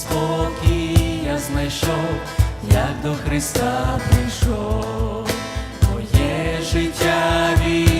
спокій я знайшов, як до Христа прийшов, моє життя Він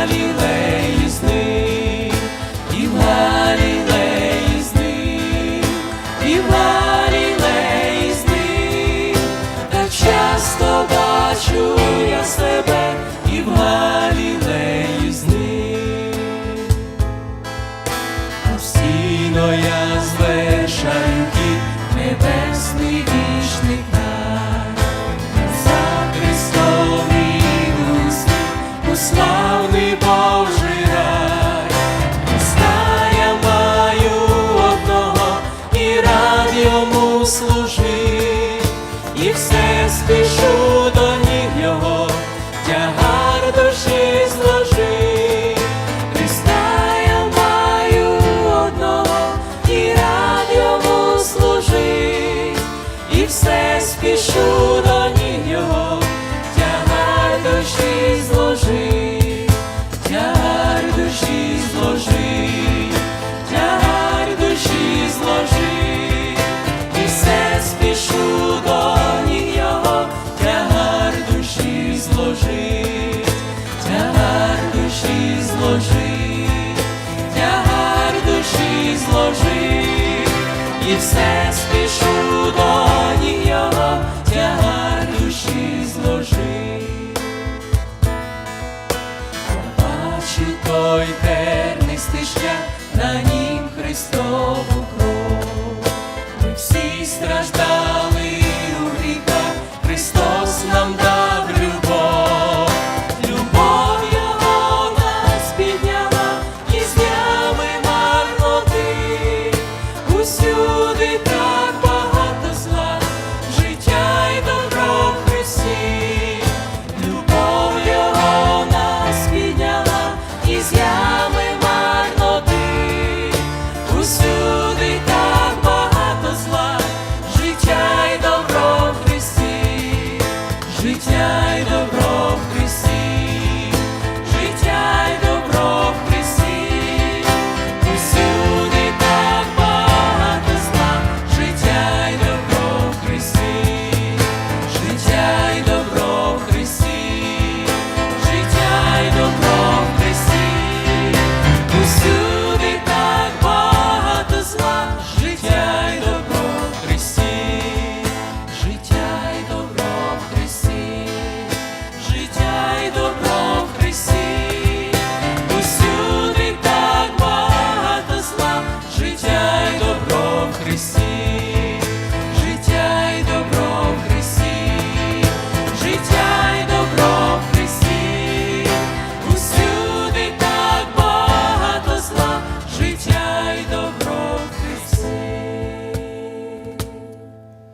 Галілеї з ним, і в Галілеї і в з ним, так часто бачу я себе, і в з ним. Постійно я звершаю небесний вічний за Христом у славний Божий рай, Христа я маю одного і рад йому служить, і все спішу до ніг його, тягар душі зложить. Христа я маю одного і рад служить, і все спішу свій зложив, і все спішу до нього, тягар душі зложив. Бачу той тернистий шлях, на нім Христову кров. Ми всі страждали у гріхах, Христос нам.